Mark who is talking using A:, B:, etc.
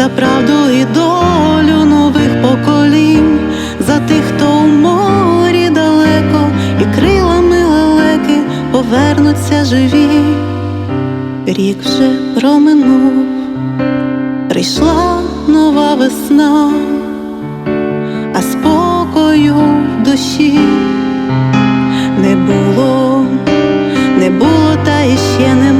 A: за правду і долю нових поколінь, за тих, хто у морі далеко, і крилами лелеки повернуться живі. Рік вже проминув, прийшла нова весна, а спокою в душі не було, не було, та іще нема.